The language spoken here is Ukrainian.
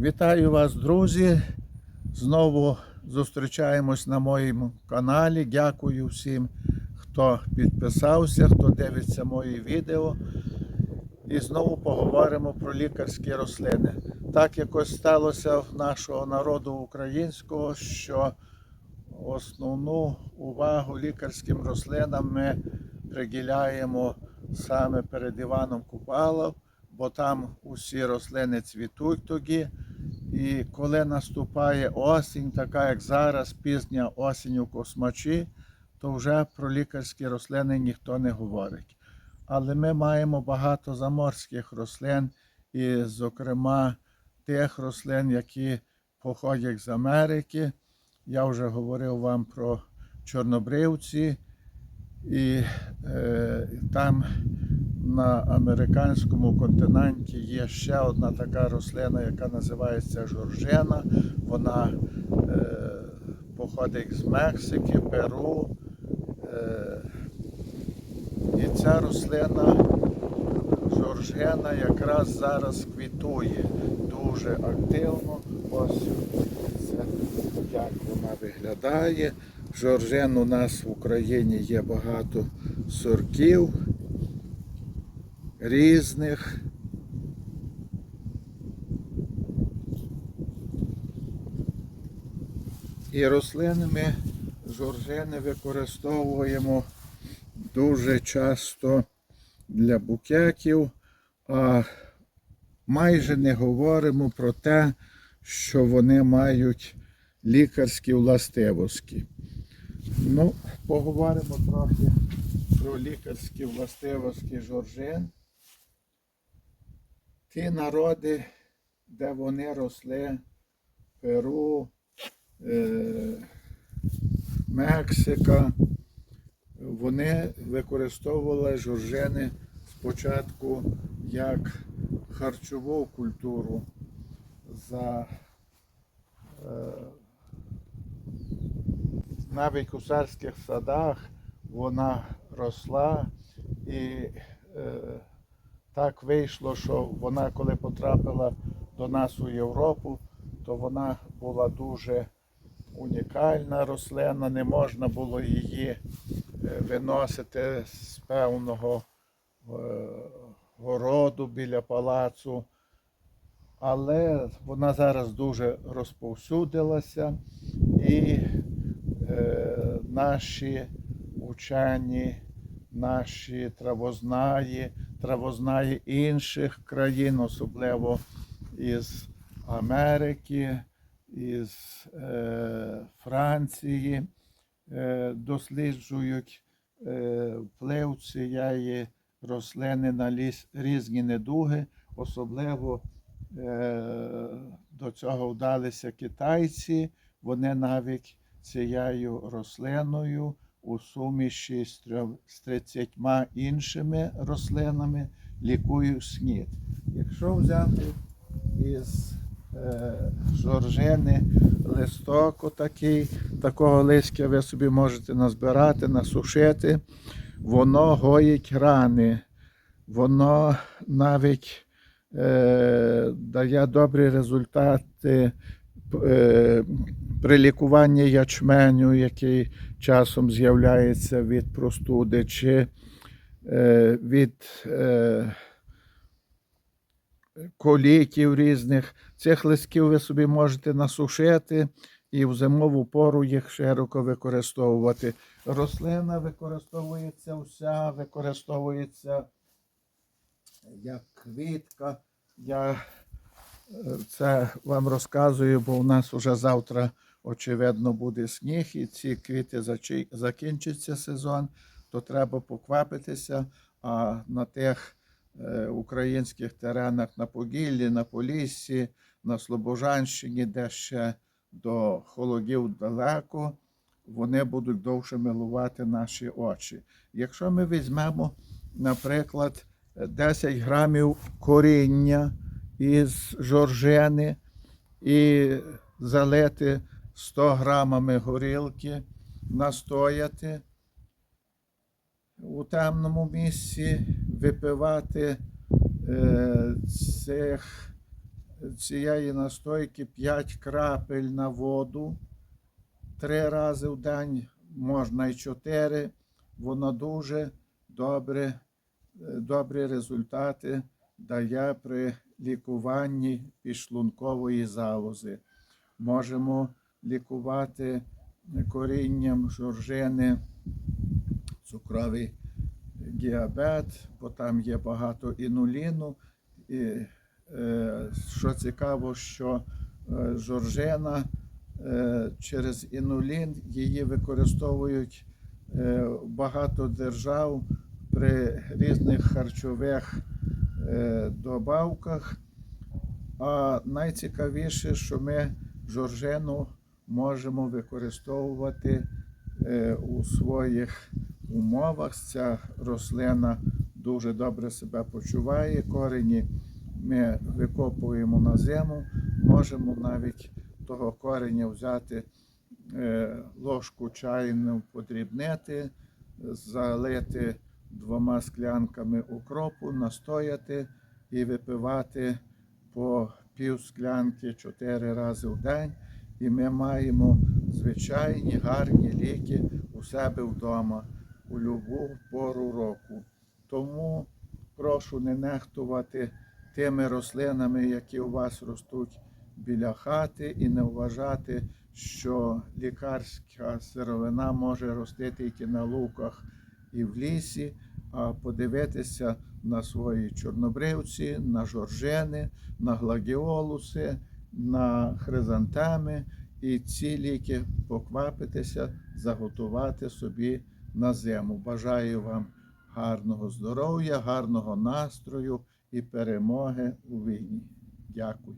Вітаю вас, друзі. Знову зустрічаємось на моєму каналі. Дякую всім, хто підписався, хто дивиться мої відео. І знову поговоримо про лікарські рослини. Так якось сталося в нашого народу українського, що основну увагу лікарським рослинам ми приділяємо саме перед Іваном Купалом, бо там усі рослини цвітуть тоді. І коли наступає осінь, така як зараз, пізня осінь у космачі, то вже про лікарські рослини ніхто не говорить. Але ми маємо багато заморських рослин, і, зокрема, тих рослин, які походять з Америки. Я вже говорив вам про чорнобривці, і е, там на американському континенті є ще одна така рослина, яка називається жоржина. Вона е, походить з Мексики, Перу. Е, і ця рослина жоржина якраз зараз квітує дуже активно. Ось це як вона виглядає. Жоржин у нас в Україні є багато сортів різних. І рослини ми жоржини використовуємо дуже часто для букетів, а майже не говоримо про те, що вони мають лікарські властивості. Ну, поговоримо трохи про лікарські властивості жоржин. Ті народи, де вони росли, Перу, е, Мексика, вони використовували жоржини спочатку як харчову культуру за е, навіть у царських садах вона росла і е, так вийшло, що вона, коли потрапила до нас у Європу, то вона була дуже унікальна рослина, не можна було її е, виносити з певного е, городу біля палацу. Але вона зараз дуже розповсюдилася і е, наші учені, наші травознаї, травознаї інших країн, особливо із Америки, із е, Франції, е, досліджують е, вплив цієї рослини на ліс, різні недуги, особливо е, до цього вдалися китайці. Вони навіть цією рослиною у суміші з трьох- з 30 іншими рослинами лікують снід. Якщо взяти із е, жоржини листок отакий, такого листя ви собі можете назбирати, насушити, воно гоїть рани, воно навіть е, дає добрі результати при лікуванні ячменю, який часом з'являється від простуди, чи е, від е, коліків різних. Цих листків ви собі можете насушити і в зимову пору їх широко використовувати. Рослина використовується вся, використовується як квітка. Я е, це вам розказую, бо у нас уже завтра, очевидно, буде сніг, і ці квіти закінчиться сезон, то треба поквапитися. А на тих е, українських теренах на Поділлі, на Поліссі, на Слобожанщині, де ще до холодів далеко, вони будуть довше милувати наші очі. Якщо ми візьмемо, наприклад, 10 грамів коріння із жоржини і залити 100 грамами горілки, настояти у темному місці, випивати е, цих цієї настойки 5 крапель на воду три рази в день, можна і чотири. Воно дуже добре, е, добрі результати дає при лікуванні підшлункової залози. Можемо лікувати корінням жоржини, цукровий діабет, бо там є багато інуліну. І, е, що цікаво, що е, жоржина е, через інулін її використовують багато держав при різних харчових добавках. А найцікавіше, що ми жоржину можемо використовувати е, у своїх умовах. Ця рослина дуже добре себе почуває. Корені ми викопуємо на зиму, можемо навіть того кореня взяти е, ложку чайну, подрібнити, залити двома склянками укропу, настояти і випивати по пів склянки чотири рази в день. І ми маємо звичайні гарні ліки у себе вдома у любу пору року. Тому прошу не нехтувати тими рослинами, які у вас ростуть біля хати, і не вважати, що лікарська сировина може рости тільки на луках і в лісі, а подивитися на свої чорнобривці, на жоржини, на гладіолуси, на хризантеми і ці ліки поквапитися, заготувати собі на зиму. Бажаю вам гарного здоров'я, гарного настрою і перемоги у війні. Дякую.